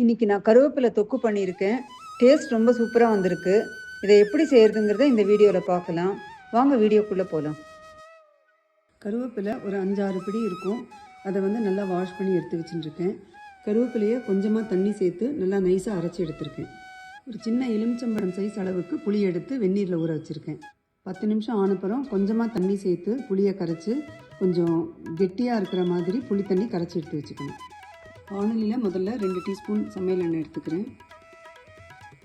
இன்னைக்கு நான் கருவேப்பிலை தொக்கு பண்ணியிருக்கேன். டேஸ்ட் ரொம்ப சூப்பராக வந்திருக்கு. இதை எப்படி செய்கிறதுங்கிறத இந்த வீடியோவில் பார்க்கலாம். வாங்க வீடியோக்குள்ளே போகலாம் கருவேப்பிலை ஒரு அஞ்சாறு பிடி இருக்கும். அதை வந்து நல்லா வாஷ் பண்ணி எடுத்து வச்சுட்டுருக்கேன் கருவேப்பிலையை கொஞ்சமாக தண்ணி சேர்த்து நல்லா நைஸாக அரைச்சி எடுத்திருக்கேன். ஒரு சின்ன எலுமிச்சம்பழம் சைஸ் அளவுக்கு புளி எடுத்து வெந்நீரில் ஊற வச்சுருக்கேன். பத்து நிமிஷம் ஆனப்புறம் கொஞ்சமாக தண்ணி சேர்த்து புளியை கரைச்சி கொஞ்சம் கெட்டியாக இருக்கிற மாதிரி புளி தண்ணி கரைச்சி எடுத்து வச்சுக்கணும். வானலியில் முதல்ல ரெண்டு டீஸ்பூன் சமையல் எண்ணெய் எடுத்துக்கிறேன்.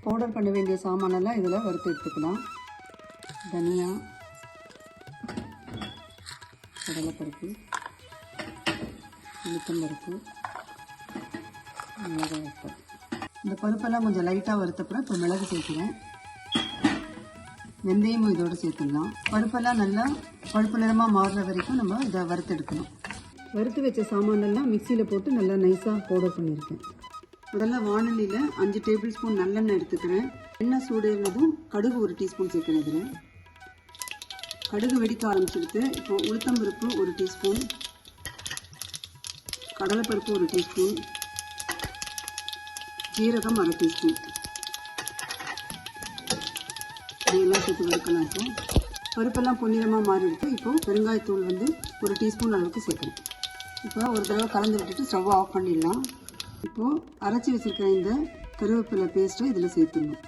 பவுடர் பண்ண வேண்டிய சாமானெல்லாம் இதில் வறுத்து எடுத்துக்கலாம். தனியா கடலைப்பருப்பு உளுத்தம்பருப்பு மிளகாய் வத்தல் இந்த பருப்பெல்லாம் கொஞ்சம் லைட்டாக வறுத்தப்புறம் இப்போ மிளகு சேர்க்குறேன். வெந்தயமும் இதோடு சேர்த்துடலாம். பருப்பெல்லாம் நல்லா பழுப்பு நிறமாக மாறுற வரைக்கும் நம்ம இதை வறுத்தெடுக்கணும். வறுத்து வச்ச சாமானெல்லாம் மிக்சியில் போட்டு நல்லா நைஸாக பவுடர் பண்ணியிருக்கேன். முதல்ல வானலியில் அஞ்சு டேபிள் ஸ்பூன் நல்லெண்ணெய் எடுத்துக்கிறேன். எண்ணெய் சூடேறினதும் கடுகு ஒரு டீஸ்பூன் சேர்க்கிறேன் இதில் கடுகு வெடிக்க ஆரம்பிச்சுடுத்து இப்போ உளுத்தம்பருப்பு ஒரு டீஸ்பூன் கடலைப்பருப்பு ஒரு டீஸ்பூன் ஜீரகம் அரை டீஸ்பூன் இதெல்லாம் சேர்த்து வறுக்கலாம் இப்போ. பருப்பெல்லாம் பொன்னிறமாக மாறிடுத்து இப்போது பெருங்காயத்தூள் வந்து ஒரு டீஸ்பூன் அளவுக்கு சேர்க்கணும். இப்போ ஒரு தடவை கலந்து விட்டுட்டு ஸ்டவ் ஆஃப் பண்ணிடலாம். இப்போது அரைச்சி வச்சுருக்கிற இந்த கருவேப்பிலை பேஸ்ட்டை இதில் சேர்த்துடணும்.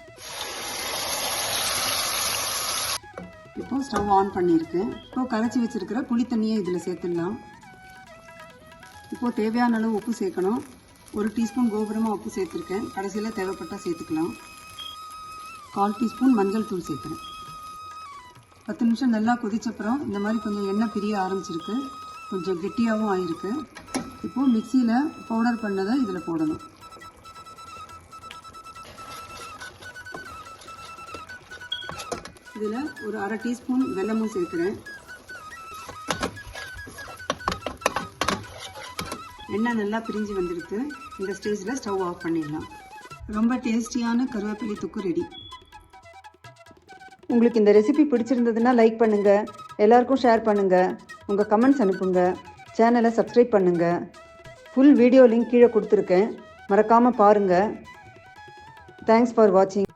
இப்போ ஸ்டவ் ஆன் பண்ணியிருக்கேன் இப்போ கரைச்சி வச்சுருக்கிற புளி தண்ணியை இதில் சேர்த்துடலாம். இப்போது தேவையான அளவு உப்பு சேர்க்கணும். ஒரு டீஸ்பூன் கோபுரமாக உப்பு சேர்த்துருக்கேன். கடைசியில் தேவைப்பட்டால் சேர்த்துக்கலாம். கால் டீஸ்பூன் மஞ்சள் தூள் சேர்க்குறேன். பத்து நிமிஷம் நல்லா கொதிச்சப்புறம் இந்த மாதிரி கொஞ்சம் எண்ணெய் பிரிய ஆரம்பிச்சிருக்கு. கொஞ்சம் கெட்டியாகவும் ஆயிருக்கு. இப்போது மிக்சியில் பவுடர் பண்ணதை இதில் போடணும். இதில் ஒரு அரை டீஸ்பூன் வெல்லமும் சேர்க்குறேன் எண்ணெய் நல்லா பிரிஞ்சு வந்துடுது. இந்த ஸ்டேஜில் ஸ்டவ் ஆஃப் பண்ணிடலாம். ரொம்ப டேஸ்டியான கருவேப்பிலை தொக்கு ரெடி. உங்களுக்கு இந்த ரெசிபி பிடிச்சிருந்ததுன்னா லைக் பண்ணுங்கள் எல்லாருக்கும் ஷேர் பண்ணுங்கள் உங்கள் கமெண்ட்ஸ் அனுப்புங்க. சேனலை சப்ஸ்கிரைப் பண்ணுங்கள் ஃபுல் வீடியோ லிங்க் கீழே கொடுத்துருக்கேன். மறக்காமல் பாருங்கள் தேங்க்ஸ் ஃபார் வாட்சிங்